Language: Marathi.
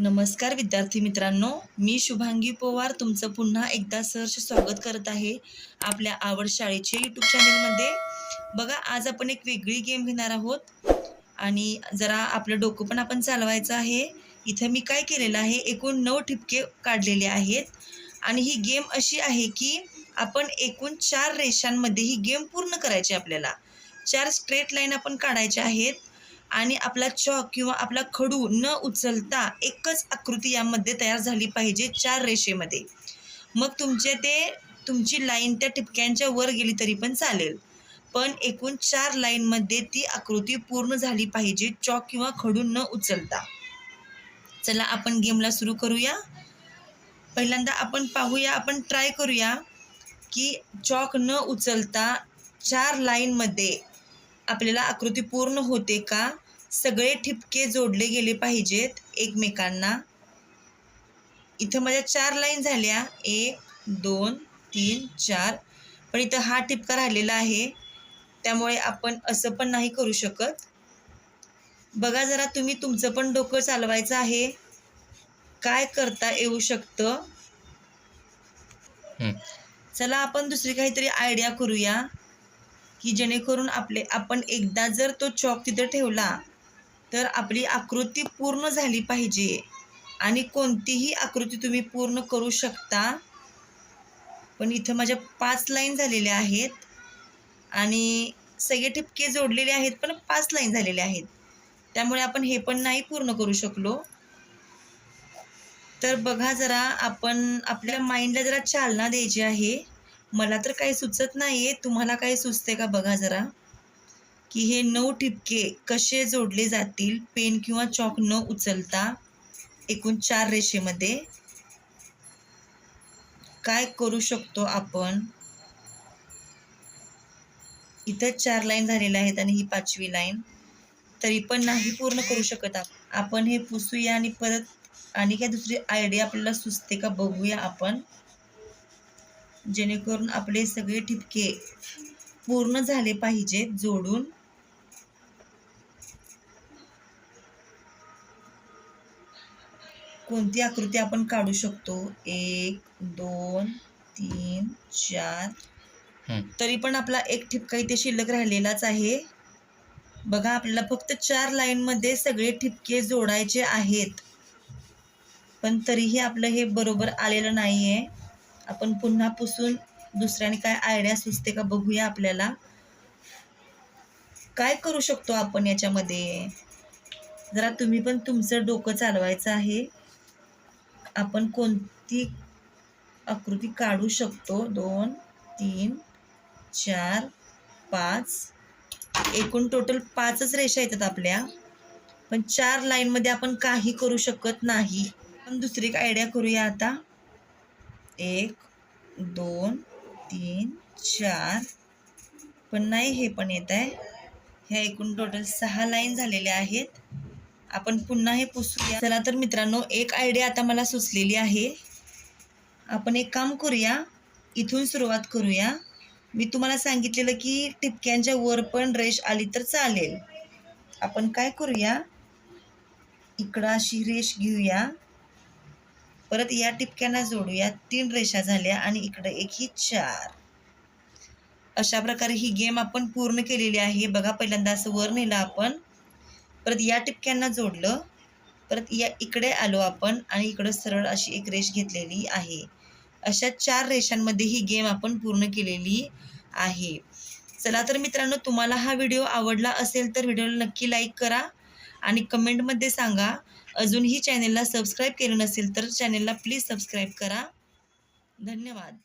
नमस्कार विद्यार्थी मित्रांनो मी शुभांगी पोवार तुमचं पुन्हा एकदा सहर्ष स्वागत करत आहे आपल्या आवड शाळेचे यूट्यूब चॅनलमध्ये बघा आज आपण एक वेगळी गेम घेणार आहोत. आणि जरा आपलं डोकं पण आपण चालवायचं आहे. इथं मी काय केलेलं आहे एकूण नऊ ठिपके काढलेले आहेत. आणि ही गेम अशी आहे की आपण एकूण चार रेषांमध्ये ही गेम पूर्ण करायची आपल्याला. चार स्ट्रेट लाईन आपण काढायच्या आहेत. आणि आपला चॉक किंवा आपला खडू न उचलता एकच आकृती यामध्ये तयार झाली पाहिजे चार रेषेमध्ये. मग तुमचे ते तुमची लाईन त्या ठिपक्यांच्या वर गेली तरी पण चालेल. पण एकूण चार लाईनमध्ये ती आकृती पूर्ण झाली पाहिजे चॉक किंवा खडू न उचलता. चला आपण गेमला सुरू करूया. पहिल्यांदा आपण पाहूया आपण ट्राय करूया की चॉक न उचलता चार लाईनमध्ये आपल्याला आकृती पूर्ण होते का? सगळे ठिपके जोडले गेले पाहिजेत एकमेकांना. इथं माझ्या चार लाईन झाल्या. एक दोन तीन चार. पण इथं हा ठिपका राहिलेला आहे. त्यामुळे आपण असं पण नाही करू शकत. बघा जरा तुम्ही तुमचं पण डोकं चालवायचं आहे. काय करता येऊ शकतं. चला आपण दुसरी काहीतरी आयडिया करूया. की जेणेकरून आपले आपण एकदा जर तो चॉक तिथं ठेवला तर आपली आकृती पूर्ण झाली पाहिजे. आणि कोणतीही आकृती तुम्ही पूर्ण करू शकता. पण इथं माझ्या पाच लाईन झालेल्या आहेत. आणि सगळे ठिपके जोडलेले आहेत पण पाच लाईन झालेले आहेत. त्यामुळे आपण हे पण नाही पूर्ण करू शकलो. तर बघा जरा आपण आपल्या माइंडला जरा चालना द्यायची आहे. मला तर काही सुचत नाही आहे तुम्हाला काही सुचते का बघा जरा? की हे नऊ ठिपके कसे जोडले जातील? पेन किंवा चॉक न उचलता एकूण चार रेषेमध्ये. काय करू शकतो आपण? इथं चार लाईन झालेल्या आहेत आणि ही पाचवी लाईन. तरी पण नाही पूर्ण करू शकत आपण हे पुसूया आणि परत आणि काय दुसरी आयडिया आपल्याला सुचते का बघूया आपण. जेणेकरून आपले सगळे ठिपके पूर्ण झाले पाहिजेत जोडून. कोणती आकृती आपण काढू शकतो? एक दोन तीन चार. तरी पण आपला एक ठिपका इथे शिल्लक राहिलेलाच आहे. बघा आपल्याला फक्त चार लाईनमध्ये सगळे ठिपके जोडायचे आहेत. पण तरीही आपलं हे बरोबर आलेलं नाही आहे आपण पुन्हा पुसून दुसऱ्याने काय आयडिया सुचते का बघूया आपल्याला. काय करू शकतो आपण याच्यामध्ये? जरा तुम्ही पण तुमचं डोकं चालवायचं आहे. आपण कोणती आकृती काढू शकतो? दोन तीन चार पाच. एकूण टोटल पाचच रेषा येतात आपल्या. पण चार लाईनमध्ये आपण काही करू शकत नाही. पण दुसरी एक आयडिया करूया आता. एक दोन तीन चार. पण नाही हे पण येत आहे. ह्या एकूण टोटल सहा लाईन झालेल्या आहेत. आपण पुन्हा हे पुसूया. चला तर मित्रांनो एक आयडिया आता मला सुचलेली आहे. आपण एक काम करूया. इथून सुरुवात करूया. मी तुम्हाला सांगितलेलं की टिपक्यांच्या वर पण रेष आली तर चालेल. आपण काय करूया? इकडं अशी रेष घेऊया. परत या टिपक्यांना जोडूया. तीन रेषा झाल्या आणि इकडं एक ही चार. अशा प्रकारे ही गेम आपण पूर्ण केलेली आहे. बघा पहिल्यांदा असं वर नेलं आपण. परत या टिपक्यांना जोडलं. परत या इकडे आलो आपण आणि इकडं सरळ अशी एक रेष घेतलेली आहे. अशा चार रेषांमध्ये ही गेम आपण पूर्ण केलेली आहे. चला तर मित्रांनो तुम्हाला हा व्हिडिओ आवडला असेल तर व्हिडिओला नक्की लाईक करा. आणि कमेंटमध्ये सांगा अजूनही चॅनेलला सबस्क्राईब केलं नसेल तर चॅनेलला प्लीज सबस्क्राईब करा. धन्यवाद.